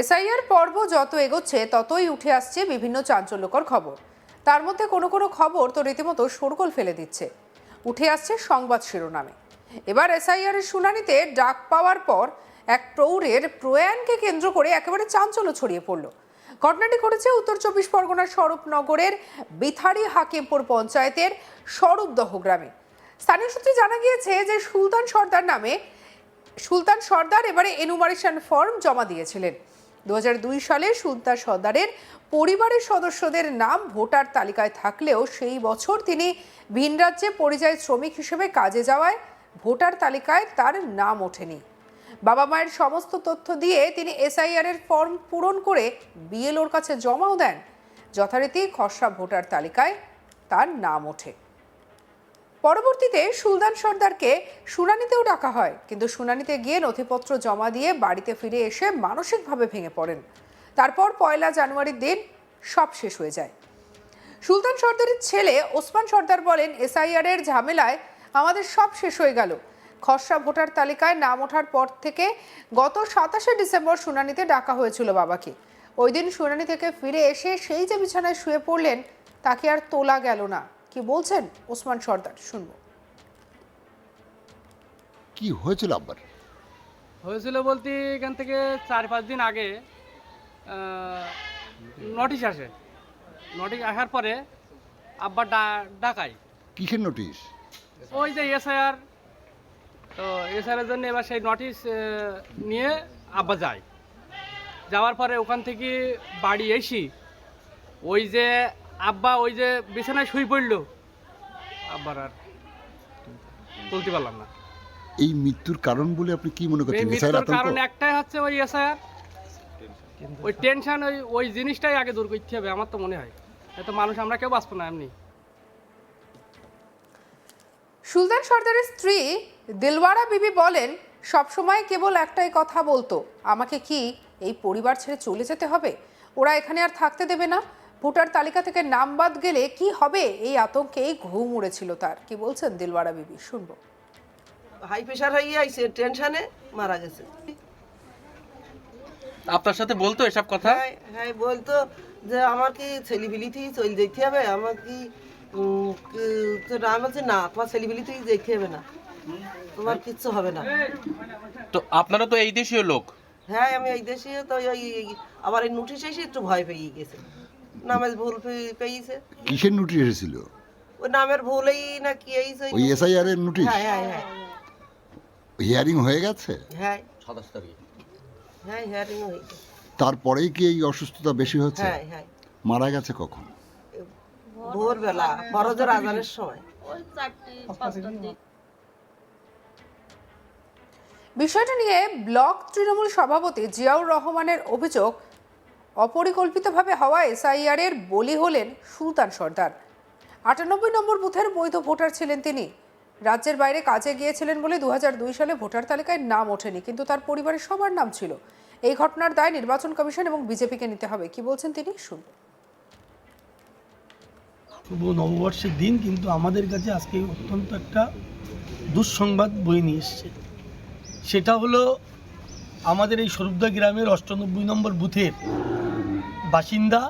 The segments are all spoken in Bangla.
এসআইআর পর্ব যত এগোচ্ছে, ততই উঠে আসছে বিভিন্ন চাঞ্চল্যকর খবর। তার মধ্যে কোনো কোনো খবর তো রীতিমতো শোরগোল ফেলে দিচ্ছে। উঠে আসছে সংবাদ শিরোনামে। এবার এসআইআর এর শুনানিতে ডাক পাওয়ার পর এক প্রৌঢ়ের প্রয়াণকে কেন্দ্র করে একেবারে চাঞ্চল্য ছড়িয়ে পড়ল। ঘটনাটি ঘটেছে উত্তর চব্বিশ পরগনার স্বরূপনগরের বিথারি হাকিমপুর পঞ্চায়েতের স্বরূপদহ গ্রামে। স্থানীয় সূত্রে জানা গিয়েছে যে সুলতান সর্দার নামে সুলতান সর্দার এবারে এনুমারেশন ফর্ম জমা দিয়েছিলেন। দু হাজার দুই সালে সুলতান সর্দারের পরিবারের সদস্যদের নাম ভোটার তালিকায় থাকলেও সেই বছর তিনি ভিন রাজ্যে পরিযায়ী শ্রমিক হিসেবে কাজে যাওয়ায় ভোটার তালিকায় তার নাম ওঠেনি। বাবা মায়ের সমস্ত তথ্য দিয়ে তিনি এসআইআর এর ফর্ম পূরণ করে বিএলওর কাছে জমাও দেন। যথারীতি খসড়া ভোটার তালিকায় তার নাম ওঠে। পরবর্তীতে সুলতান সর্দারকে শুনানিতেও ডাকা হয়, কিন্তু শুনানিতে গিয়ে নথিপত্র জমা দিয়ে বাড়িতে ফিরে এসে মানসিকভাবে ভেঙে পড়েন। তারপর পয়লা জানুয়ারির দিন সব শেষ হয়ে যায়। সুলতান সর্দারের ছেলে ওসমান সর্দার বলেন এসআইআর এর ঝামেলায় আমাদের সব শেষ হয়ে গেল। খসড়া ভোটার তালিকায় নাম ওঠার পর থেকে গত সাতাশে ডিসেম্বর শুনানিতে ডাকা হয়েছিল বাবাকে। ওই দিন শুনানি থেকে ফিরে এসে সেই যে বিছানায় শুয়ে পড়লেন, তাকে আর তোলা গেল না। কি বলছেন ওসমান সর্দার? শুনব। কি হয়েছিল আব্বার হয়েছিল বলতে এখান থেকে চার পাঁচ দিন আগে নোটিশ আসে। নোটিশ আসার পরে আব্বা ডা- ডাকাই কিসের নোটিশ ওই যে এসআইআর তো এসআইআর জন্য এবার সেই নোটিশ নিয়ে আব্বা যায়। যাওয়ার পরে ওখান থেকে বাড়ি এসি ওই যে আব্বা ওই যে বিছানায় শুই পড়ল। আব্বার আর তুলতে পারলাম না। এই মৃত্যুর কারণ বলে আপনি কি মনে করছেন? এসআইয়ের মৃত্যুর আতঙ্ক? কারণ একটাই হচ্ছে ওই এসআইআর। ওই টেনশন ওই ওই জিনিসটাই আগে দূর করতে হবে আমার তো মনে হয়। এত মানুষ আমরা কেউ বাঁচবো না এমনি। সুলতান সর্দারের স্ত্রী দিলওয়ারা বিবি বলেন সবসময় কেবল একটাই কথা বলতো আমাকে কি এই পরিবার ছেড়ে চলে যেতে হবে? ওরা এখানে আর থাকতে দেবে না। ভোটার তালিকা থেকে নাম বাদ গেলে কি হবে? এই আতঙ্কেই ঘুম উড়েছিল তার। কি বলছেন দিলওয়ারা বিবি? শুনব। হাই প্রেশার হয়ে আইছে টেনশনে মারা গেছে। আপনার সাথে বলতো এসব কথা? হ্যাঁ হ্যাঁ বলতো যে আমার কি ছেলিবিলিতেই চলে যেতে হবে? আমার কি আমি বলছি না তোমার ছেলিবিলিতেই যেতে হবে না। তোমার কিচ্ছু হবে না। তো আপনারা তো এই দেশীয় লোক। হ্যাঁ আমি এই দেশীয় তো ওই আবার এই নোটিশ এসে একটু ভয় পেয়ে গেছে। নামের ভুল পেয়েছে। কিসের নোটিশ এসেছিল? ওই নামের ভুলেই না কি এইছে ওই এসআইআর এর নোটিশ? হ্যাঁ হ্যাঁ হ্যাঁ। হিয়ারিং হয়ে গেছে? হ্যাঁ। সাতাশ তারিখ। হ্যাঁ হ্যারিং হয়েছে তারপরেই কি এই অসুস্থতা বেশি হচ্ছে? হ্যাঁ হ্যাঁ। মারা গেছে কখন? ভোরবেলা ফরজের আজানের সময়। বিষয়টা নিয়ে ব্লক তৃণমূল সভাপতি জিয়াউর রহমানের অভিযোগ অপরিকল্পিতভাবে হওয়া এসআইআর এর বলি হলেন সুলতান সর্দার। আটানব্বই নম্বর বুথের বৈধ ভোটার ছিলেন তিনি। রাজ্যের বাইরে কাজে গিয়েছিলেন বলে দু হাজার দুই সালে ভোটার তালিকায় নাম ওঠেনি, কিন্তু তার পরিবারের সবার নাম ছিল। এই ঘটনার দায় নির্বাচন কমিশন এবং বিজেপিকে নিতে হবে, কি বলছেন তিনি? শুনব শুভ নববর্ষের দিন, কিন্তু আমাদের কাছে আজকে অত্যন্ত একটা দুঃসংবাদ বয়ে নিয়ে এসছে। সেটা হলো, আমাদের এই স্বরূপদা গ্রামের অষ্টানব্বই নম্বর বুথের বাসিন্দা,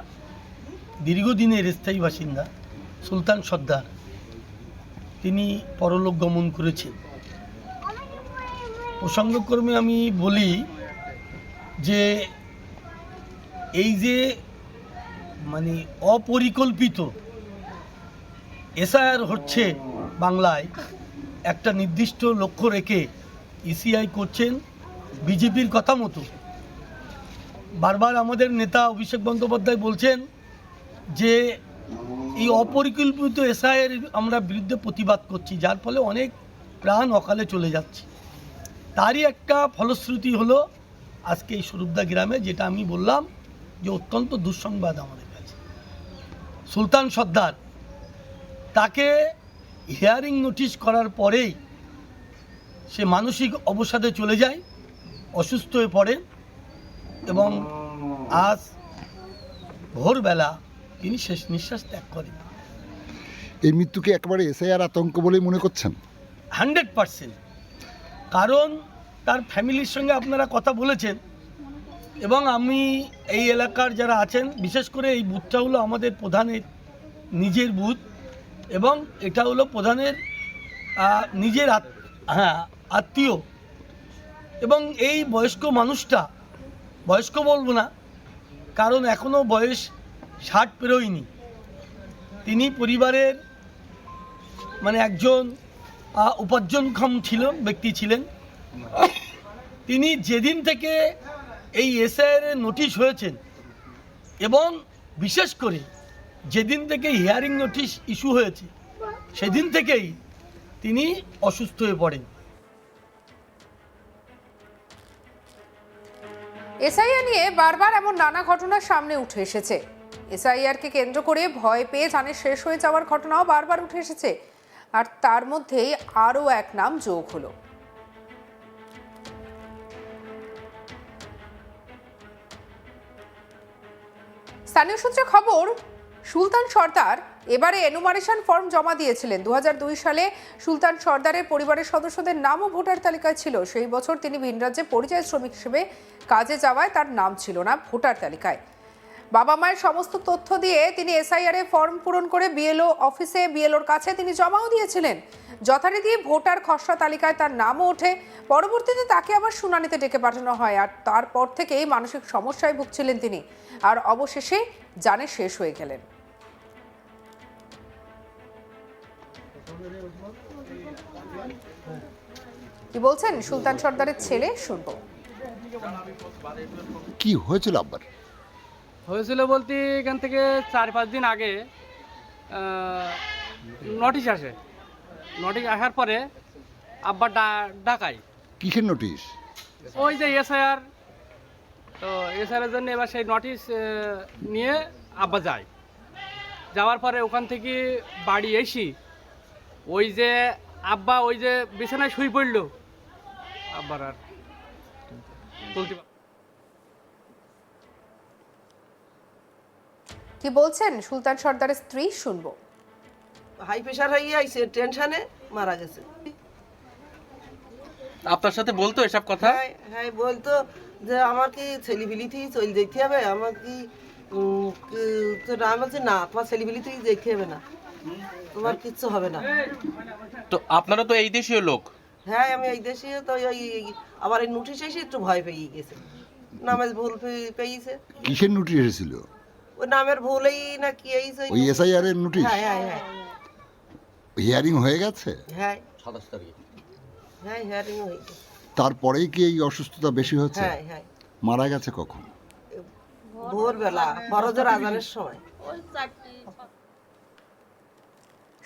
দীর্ঘদিনের স্থায়ী বাসিন্দা, সুলতান সর্দার। তিনি পরলোক গমন করেছেন। প্রসঙ্গক্রমে আমি বলি যে, এই যে মানে অপরিকল্পিত এসআইআর হচ্ছে বাংলায়, একটা নির্দিষ্ট লক্ষ্য রেখে ইসিআই করছেন বিজেপির কথা মতো। বারবার আমাদের নেতা অভিষেক বন্দ্যোপাধ্যায় বলছেন যে এই অপরিকল্পিত এসআইয়ের আমরা বিরুদ্ধে প্রতিবাদ করছি, যার ফলে অনেক প্রাণ অকালে চলে যাচ্ছে। তারই একটা ফলশ্রুতি হলো আজকে এই স্বরূপদা গ্রামে, যেটা আমি বললাম যে অত্যন্ত দুঃসংবাদ আমাদের কাছে। সুলতান সর্দার, তাকে হিয়ারিং নোটিশ করার পরেই সে মানসিক অবসাদে চলে যায়, অসুস্থ হয়ে পড়ে। এবং আজ ভোরবেলা তিনি শেষ নিঃশ্বাস ত্যাগ করেন। এই মৃত্যুকে একেবারে এসআইআর আতঙ্ক বলেই মনে করছেন? Hundred percent. কারণ তার ফ্যামিলির সঙ্গে আপনারা কথা বলেছেন এবং আমি এই এলাকার যারা আছেন বিশেষ করে এই বুথটা হলো আমাদের প্রধানের নিজের বুথ এবং এটা হলো প্রধানের নিজের হ্যাঁ আত্মীয় এবং এই বয়স্ক মানুষটা বয়স্ক বলব না, কারণ এখনও বয়স ষাট পেরোয়নি। তিনি পরিবারের মানে একজন উপার্জনক্ষম ছিল ব্যক্তি ছিলেন। তিনি যেদিন থেকে এই এসআইয়ের নোটিশ হয়েছেন এবং বিশেষ করে যেদিন থেকে হিয়ারিং নোটিশ ইস্যু হয়েছে, সেদিন থেকেই তিনি অসুস্থ হয়ে পড়েন। এসআইআর নিয়ে বারবার এমন নানা ঘটনা সামনে উঠে এসেছে। এসআইআরকে কেন্দ্র করে ভয় পেয়ে ধানের শেষ হয়ে যাওয়ার ঘটনাও বারবার উঠে এসেছে। আর তার মধ্যেই আরও এক নাম যোগ হলো। স্থানীয় সূত্রে খবর, সুলতান সর্দার এবারে এনুমারেশন ফর্ম জমা দিয়েছিলেন। দু হাজার দুই সালে সুলতান সর্দারের পরিবারের সদস্যদের নামও ভোটার তালিকায় ছিল। সেই বছর তিনি ভিন রাজ্যে পরিযায়ী শ্রমিক হিসেবে কাজে যাওয়ায় তার নাম ছিল না ভোটার তালিকায়। বাবা মায়ের সমস্ত তথ্য দিয়ে তিনি এসআইআর এ ফর্ম পূরণ করে বিএলও অফিসে বিএলওর কাছে তিনি জমাও দিয়েছিলেন। যথারীতি ভোটার খসড়া তালিকায় তার নামও ওঠে। পরবর্তীতে তাকে আবার শুনানিতে ডেকে পাঠানো হয় আর তারপর থেকেই মানসিক সমস্যায় ভুগছিলেন তিনি। আর অবশেষে জানে শেষ হয়ে গেলেন। কি বলছেন? সুলতান সর্দারের ছেলে শুনব। কি হয়েছিল আব্বার? হয়েছিল বলতে এখান থেকে চার পাঁচ দিন আগে নোটিশ আসে। নোটিশ আসার পরে আব্বা ডা- ডাকাই কিসের নোটিশ ওই যে এসআইআর তো এসআইআর জন্য এবার সেই নোটিশ নিয়ে আব্বা যায়। যাওয়ার পরে ওখান থেকে বাড়ি এসি ওই যে আব্বা ওই যে বিছানায় শুয়ে পড়ল। আব্বার আর কি বলছেন? সুলতান সর্দারের স্ত্রী শুনব। হাই প্রেশার হয়ে আইছে টেনশনে মারা গেছে। আপনার সাথে বলতো এসব কথা? হ্যাঁ হ্যাঁ বলতো যে আমার কি ছেলেপিলি থেকে চলে যেতে হবে? আমার কি তো আমি বলছি না তোমার ছেলেপিলি থেকে যেতে হবে না। তোমার কিচ্ছু হবে না। তো আপনারা তো এই দেশীয় লোক। হ্যাঁ আমি এই দেশে তো ওই আবার এই নোটিশ এসে একটু ভয় পেয়ে গেছে। নামের ভুল পে- পেয়েছে। কিসের নোটিশ এসেছিল? ওই নামের ভুলেই না কি এইছে ওই এসআইআর এর নোটিশ? হ্যাঁ হ্যাঁ হ্যাঁ। হিয়ারিং হয়ে গেছে? হ্যাঁ। সাতাশ তারিখে। হ্যাঁ হিয়ারিং হয়ে গেছে। তারপরেই কি এই অসুস্থতা বেশি হচ্ছে? হ্যাঁ হ্যাঁ। মারা গেছে কখন? ভোরবেলা ফরজের আজানের সময়।